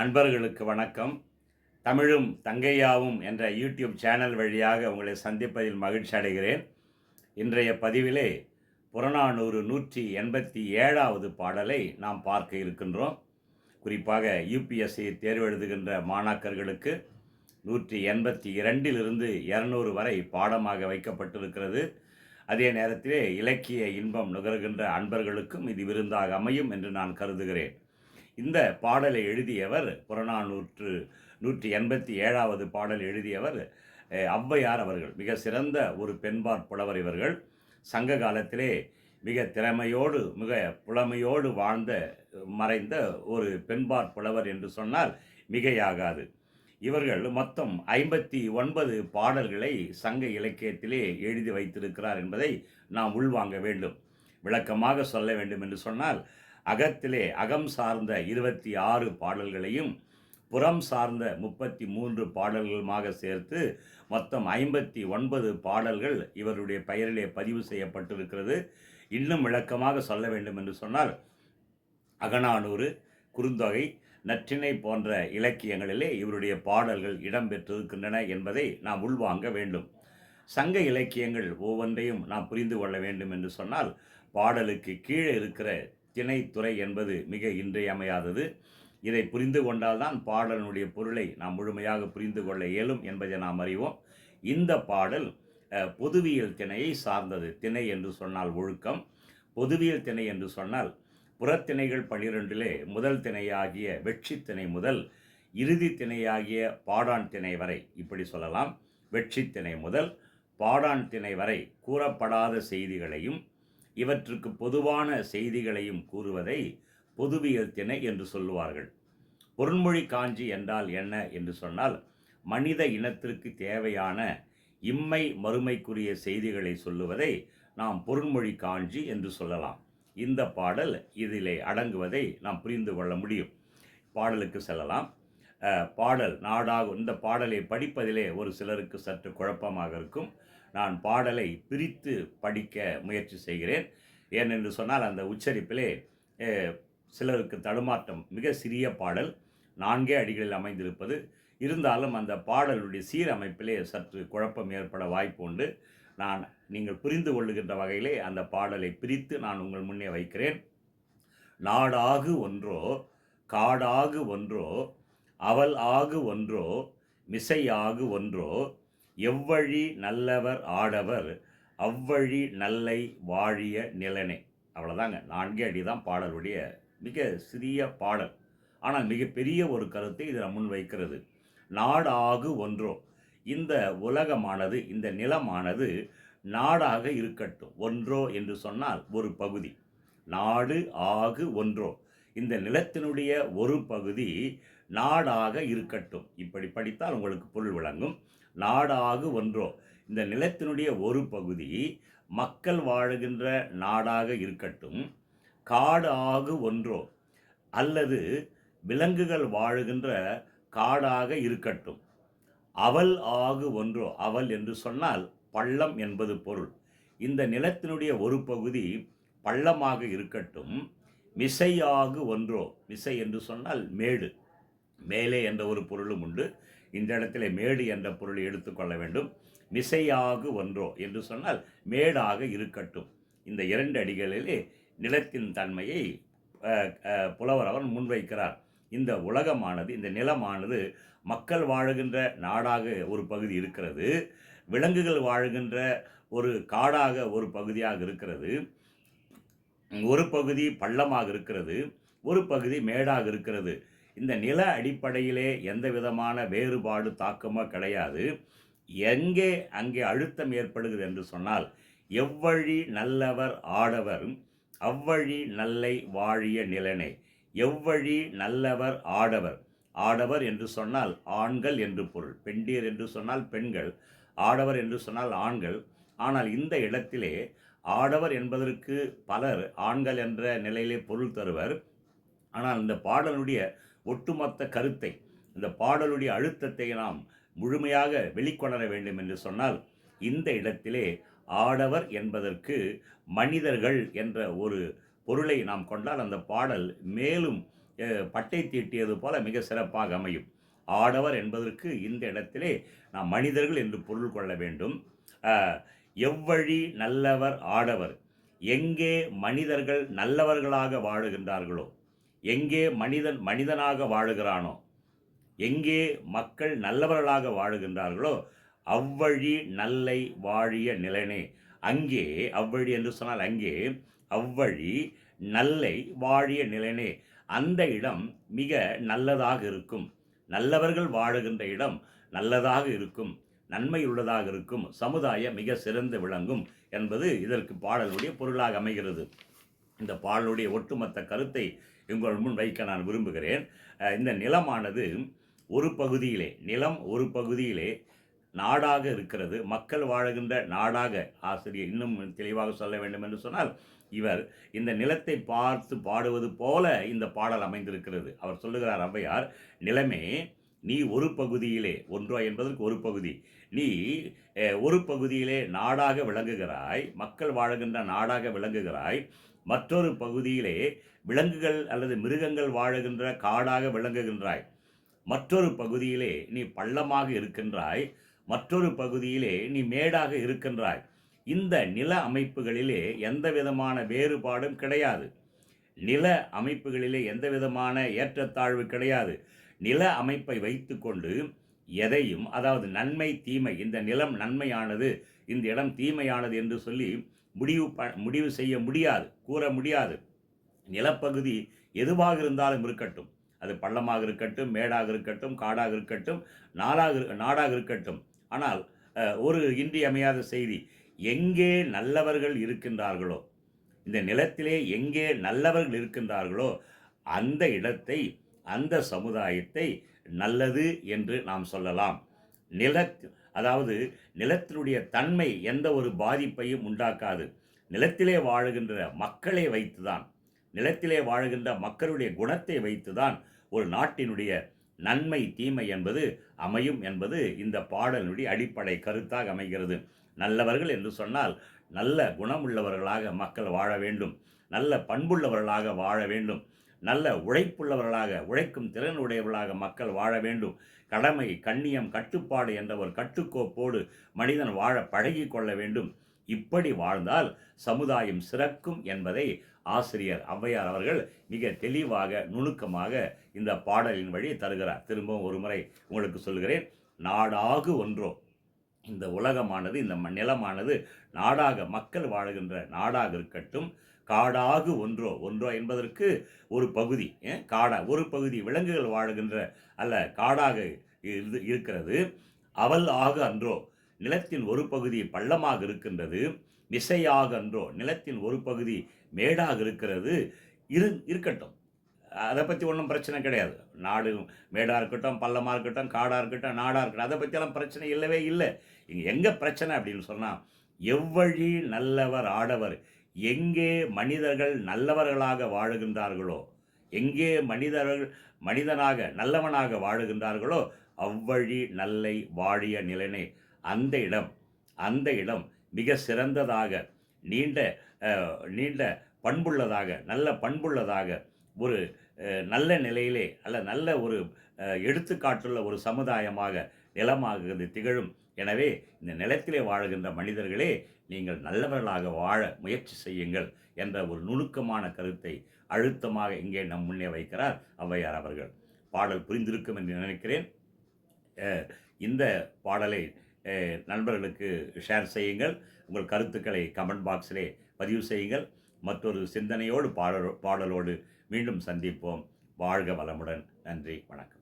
நண்பர்களுக்கு வணக்கம். தமிழும் தங்கையாவும் என்ற யூடியூப் சேனல் வழியாக உங்களை சந்திப்பதில் மகிழ்ச்சி அடைகிறேன். இன்றைய பதிவிலே புறநானூறு நூற்றி எண்பத்தி ஏழாவது பாடலை நாம் பார்க்க இருக்கின்றோம். குறிப்பாக யூபிஎஸ்சி தேர்வு எழுதுகின்ற மாணாக்கர்களுக்கு நூற்றி எண்பத்தி இரண்டிலிருந்து இரநூறு வரை பாடமாக வைக்கப்பட்டிருக்கிறது. அதே நேரத்திலே இலக்கிய இன்பம் நுகர்கின்ற அன்பர்களுக்கும் இது விருந்தாக அமையும் என்று நான் கருதுகிறேன். இந்த பாடலை எழுதியவர் புறநானூற்று நூற்றி எண்பத்தி ஏழாவது பாடல் எழுதியவர் ஔவையார் அவர்கள். மிக சிறந்த ஒரு பெண்பார் புலவர் இவர்கள். சங்க காலத்திலே மிக திறமையோடு மிக புலமையோடு வாழ்ந்த மறைந்த ஒரு பெண்பார் புலவர் என்று சொன்னால் மிகையாகாது. இவர்கள் மொத்தம் ஐம்பத்தி ஒன்பது பாடல்களை சங்க இலக்கியத்திலே எழுதி வைத்திருக்கிறார் என்பதை நாம் உள்வாங்க வேண்டும். விளக்கமாக சொல்ல வேண்டும் என்று சொன்னால் அகத்திலே அகம் சார்ந்த இருபத்தி ஆறு பாடல்களையும் புறம் சார்ந்த முப்பத்தி மூன்று பாடல்களுமாக சேர்த்து மொத்தம் ஐம்பத்தி ஒன்பது பாடல்கள் இவருடைய பெயரிலே பதிவு செய்யப்பட்டிருக்கிறது. இன்னும் விளக்கமாக சொல்ல வேண்டும் என்று சொன்னால் அகநானூறு குறுந்தொகை நற்றினை போன்ற இலக்கியங்களிலே இவருடைய பாடல்கள் இடம்பெற்றிருக்கின்றன என்பதை நாம் உள்வாங்க வேண்டும். சங்க இலக்கியங்கள் ஒவ்வொன்றையும் நாம் புரிந்து கொள்ள வேண்டும் என்று சொன்னால் பாடலுக்கு கீழே இருக்கிற திணைத்துறை என்பது மிக இன்றியமையாதது. இதை புரிந்து கொண்டால்தான் பாடலினுடைய பொருளை நாம் முழுமையாக புரிந்து கொள்ள இயலும் என்பதை நாம் அறிவோம். இந்த பாடல் பொதுவியல் திணையை சார்ந்தது. திணை என்று சொன்னால் ஒழுக்கம். பொதுவியல் திணை என்று சொன்னால் புறத்திணைகள் பனிரெண்டிலே முதல் திணையாகிய வெற்றி திணை முதல் இறுதி திணையாகிய பாடான் திணை வரை இப்படி சொல்லலாம். வெற்றி திணை முதல் பாடான் திணை வரை கூறப்படாத செய்திகளையும் இவற்றுக்கு பொதுவான செய்திகளையும் கூறுவதை பொதுவியல் திணை என்று சொல்லுவார்கள். பொருண்மொழி காஞ்சி என்றால் என்ன என்று சொன்னால் மனித இனத்திற்கு தேவையான இம்மை மறுமைக்குரிய செய்திகளை சொல்லுவதை நாம் பொருண்மொழி காஞ்சி என்று சொல்லலாம். இந்த பாடல் இதிலே அடங்குவதை நாம் புரிந்து கொள்ள முடியும். பாடலுக்கு செல்லலாம். பாடல் நாடாகும் இந்த பாடலை படிப்பதிலே ஒரு சிலருக்கு சற்று குழப்பமாக இருக்கும். நான் பாடலை பிரித்து படிக்க முயற்சி செய்கிறேன். ஏனென்று சொன்னால் அந்த உச்சரிப்பிலே சிலருக்கு தடுமாற்றம் மிக சிறிய பாடல். நான்கே அடிகளில் அமைந்திருப்பது. இருந்தாலும் அந்த பாடலுடைய சீரமைப்பிலே சற்று குழப்பம் ஏற்பட வாய்ப்பு உண்டு. நான் நீங்கள் புரிந்து கொள்ளுகின்ற வகையிலே அந்த பாடலை பிரித்து நான் உங்கள் முன்னே வைக்கிறேன். நாடாகு ஒன்றோ காடாகு ஒன்றோ அவல் ஆகு ஒன்றோ மிசையாகு ஒன்றோ எவ்வழி நல்லவர் ஆடவர் அவ்வழி நல்லை வாழிய நிலனே. அவ்வளோதாங்க நான்கே அடி தான் பாடலுடைய மிக சிறிய பாடல். ஆனால் மிகப்பெரிய ஒரு கருத்தை இதில் முன்வைக்கிறது நாடாகு ஒன்றோ. இந்த உலகமானது இந்த நிலமானது நாடாக இருக்கட்டும். ஒன்றோ என்று சொன்னால் ஒரு பகுதி. நாடு ஆகு ஒன்றோ. இந்த நிலத்தினுடைய ஒரு பகுதி நாடாக இருக்கட்டும். இப்படி படித்தால் உங்களுக்கு பொருள் விளங்கும். நாடாகு ஒன்றோ. இந்த நிலத்தினுடைய ஒரு பகுதி மக்கள் வாழுகின்ற நாடாக இருக்கட்டும் காடு ஆகு ஒன்றோ அல்லது விலங்குகள் வாழுகின்ற காடாக இருக்கட்டும். அவல் ஆகு ஒன்றோ அவல் என்று சொன்னால் பள்ளம் என்பது பொருள். இந்த நிலத்தினுடைய ஒரு பகுதி பள்ளமாக இருக்கட்டும் மிசையாகு ஒன்றோ மிசை என்று சொன்னால் மேடு. மேலே என்ற ஒரு பொருளும் உண்டு. இந்த இடத்துல மேடு என்ற பொருளை எடுத்துக்கொள்ள வேண்டும். மிசையாகு ஒன்றோ என்று சொன்னால் மேடாக இருக்கட்டும். இந்த இரண்டு அடிகளிலே நிலத்தின் தன்மையை புலவர் அவர் முன்வைக்கிறார். இந்த உலகமானது இந்த நிலமானது மக்கள் வாழுகின்ற நாடாக ஒரு பகுதி இருக்கிறது. விலங்குகள் வாழுகின்ற ஒரு காடாக ஒரு பகுதியாக இருக்கிறது. ஒரு பகுதி பள்ளமாக இருக்கிறது. ஒரு பகுதி மேடாக இருக்கிறது. இந்த நில அடிப்படையிலே எந்த விதமான வேறுபாடு தாக்கமோ கிடையாது. எங்கே அங்கே அழுத்தம் ஏற்படுகிறது என்று சொன்னால் எவ்வழி நல்லவர் ஆடவர் அவ்வழி நல்லை வாழிய நிலனே எவ்வழி நல்லவர் ஆடவர். ஆடவர் என்று சொன்னால் ஆண்கள் என்று பொருள். பெண்டியர் என்று சொன்னால் பெண்கள் ஆடவர் என்று சொன்னால் ஆண்கள். ஆனால் இந்த இடத்திலே ஆடவர் என்பதற்கு பலர் ஆண்கள் என்ற நிலையிலே பொருள் தருவர். ஆனால் இந்த பாடலுடைய ஒட்டுமொத்த கருத்தை இந்த பாடலுடைய அழுத்தத்தை நாம் முழுமையாக வெளிக்கொணர வேண்டும் என்று சொன்னால் இந்த இடத்திலே ஆடவர் என்பதற்கு மனிதர்கள் என்ற ஒரு பொருளை நாம் கொண்டால் அந்த பாடல் மேலும் பட்டை தீட்டியது போல மிக சிறப்பாக அமையும். ஆடவர் என்பதற்கு இந்த இடத்திலே நாம் மனிதர்கள் என்று பொருள் கொள்ள வேண்டும். எவ்வழி நல்லவர் ஆடவர் எங்கே மனிதர்கள் நல்லவர்களாக வாழுகின்றார்களோ எங்கே மனிதன் மனிதனாக வாழுகிறானோ எங்கே மக்கள் நல்லவர்களாக வாழுகின்றார்களோ அவ்வழி நல்லை வாழிய நிலனே. அங்கே அவ்வழி என்று சொன்னால் அங்கே அவ்வழி நல்லை வாழிய நிலனே. அந்த இடம் மிக நல்லதாக இருக்கும். நல்லவர்கள் வாழுகின்ற இடம் நல்லதாக இருக்கும். நன்மை உள்ளதாக இருக்கும். சமுதாயம் மிக சிறந்து விளங்கும் என்பது இதற்கு பாடலுடைய பொருளாக அமைகிறது. இந்த பாடலுடைய ஒட்டுமொத்த கருத்தை உங்கள் முன் வைக்க நான் விரும்புகிறேன். இந்த நிலமானது ஒரு பகுதியிலே நிலம் ஒரு பகுதியிலே நாடாக இருக்கிறது. மக்கள் வாழுகின்ற நாடாக ஆசிரியர் இன்னும் தெளிவாக சொல்ல வேண்டும் என்று சொன்னால் இவர் இந்த நிலத்தை பார்த்து பாடுவது போல இந்த பாடல் அமைந்திருக்கிறது. அவர் சொல்லுகிறார் ஔவையார் நிலமே நீ ஒரு பகுதியிலே ஒன்றாய் என்பதற்கு ஒரு பகுதி. நீ ஒரு பகுதியிலே நாடாக விளங்குகிறாய் மக்கள் வாழுகின்ற நாடாக விளங்குகிறாய் மற்றொரு பகுதியிலே விலங்குகள் அல்லது மிருகங்கள் வாழுகின்ற காடாக விளங்குகின்றாய். மற்றொரு பகுதியிலே நீ பள்ளமாக இருக்கின்றாய் மற்றொரு பகுதியிலே நீ மேடாக இருக்கின்றாய். இந்த நில அமைப்புகளிலே எந்த விதமான வேறுபாடும் கிடையாது. நில அமைப்புகளிலே எந்த விதமான ஏற்றத்தாழ்வு கிடையாது. நில அமைப்பை வைத்துக்கொண்டு எதையும் அதாவது நன்மை தீமை இந்த நிலம் நன்மையானது இந்த இடம் தீமையானது என்று சொல்லி முடிவு ப முடிவு செய்ய முடியாது கூற முடியாது. நிலப்பகுதி எதுவாக இருந்தாலும் இருக்கட்டும். அது பள்ளமாக இருக்கட்டும் மேடாக இருக்கட்டும் காடாக இருக்கட்டும் நாடாக நாடாக இருக்கட்டும். ஆனால் ஒரு இன்றியமையாத செய்தி எங்கே நல்லவர்கள் இருக்கின்றார்களோ இந்த நிலத்திலே எங்கே நல்லவர்கள் இருக்கின்றார்களோ அந்த இடத்தை அந்த சமுதாயத்தை நல்லது என்று நாம் சொல்லலாம். நில அதாவது நிலத்தினுடைய தன்மை எந்த ஒரு பாதிப்பையும் உண்டாக்காது. நிலத்திலே வாழுகின்ற மக்களை வைத்துதான் நிலத்திலே வாழுகின்ற மக்களுடைய குணத்தை வைத்துதான் ஒரு நாட்டினுடைய நன்மை தீமை என்பது அமையும் என்பது இந்த பாடலினுடைய அடிப்படை கருத்தாக அமைகிறது. நல்லவர்கள் என்று சொன்னால் நல்ல குணமுள்ளவர்களாக மக்கள் வாழ வேண்டும் நல்ல பண்புள்ளவர்களாக வாழ வேண்டும். நல்ல உழைப்புள்ளவர்களாக உழைக்கும் திறன் உடையவர்களாக மக்கள் வாழ வேண்டும். கடமை கண்ணியம் கட்டுப்பாடு என்ற ஒரு கட்டுக்கோப்போடு மனிதன் வாழ பழகி கொள்ள வேண்டும். இப்படி வாழ்ந்தால் சமுதாயம் சிறக்கும் என்பதை ஆசிரியர் ஔவையார் அவர்கள் மிக தெளிவாக நுணுக்கமாக இந்த பாடலின் வழி தருகிறார். திரும்பவும் ஒரு முறை உங்களுக்கு சொல்கிறேன் நாடாகு ஒன்றோ? இந்த உலகமானது இந்த ம- நிலமானது நாடாக மக்கள் வாழுகின்ற நாடாக இருக்கட்டும் காடாகு ஒன்றோ ஒன்றோ என்பதற்கு ஒரு பகுதி காடா ஒரு பகுதி விலங்குகள் வாழுகின்ற அல்ல காடாக இரு- இருக்கிறது. அவல் ஆக அன்றோ நிலத்தின் ஒரு பகுதி பள்ளமாக இருக்கின்றது மிசையாக அன்றோ நிலத்தின் ஒரு பகுதி மேடாக இருக்கிறது இரு இருக்கட்டும். அதை பற்றி ஒன்றும் பிரச்சனை கிடையாது. நாடு மேடாக இருக்கட்டும் பள்ளமாக இருக்கட்டும் காடாக இருக்கட்டும் நாடாக இருக்கட்டும் அதை பற்றியெல்லாம் பிரச்சனை இல்லவே இல்லை. இங்கே எங்கே பிரச்சனை அப்படின்னு சொன்னால் எவ்வழி நல்லவர் ஆடவர் எங்கே மனிதர்கள் நல்லவர்களாக வாழுகின்றார்களோ எங்கே மனிதர்கள் மனிதனாக நல்லவனாக வாழுகின்றார்களோ அவ்வழி நல்லை வாழிய நிலனே அந்த இடம் அந்த இடம் மிக சிறந்ததாக நீண்ட நீண்ட பண்புள்ளதாக நல்ல பண்புள்ளதாக ஒரு நல்ல நிலையிலே அல்ல நல்ல ஒரு எடுத்துக்காட்டுள்ள ஒரு சமுதாயமாக நிலமாக திகழும். எனவே இந்த நிலத்திலே வாழுகின்ற மனிதர்களே நீங்கள் நல்லவர்களாக வாழ முயற்சி செய்யுங்கள் என்ற ஒரு நுணுக்கமான கருத்தை அழுத்தமாக இங்கே நம் முன்னே வைக்கிறார் ஔவையார் அவர்கள். பாடல் புரிந்திருக்கும் என்று நினைக்கிறேன். இந்த பாடலை நண்பர்களுக்கு ஷேர் செய்யுங்கள். உங்கள் கருத்துக்களை கமெண்ட் பாக்ஸிலே பதிவு செய்யுங்கள். மற்றொரு சிந்தனையோடு பாடலோ பாடலோடு மீண்டும் சந்திப்போம். வாழ்க வளமுடன். நன்றி வணக்கம்.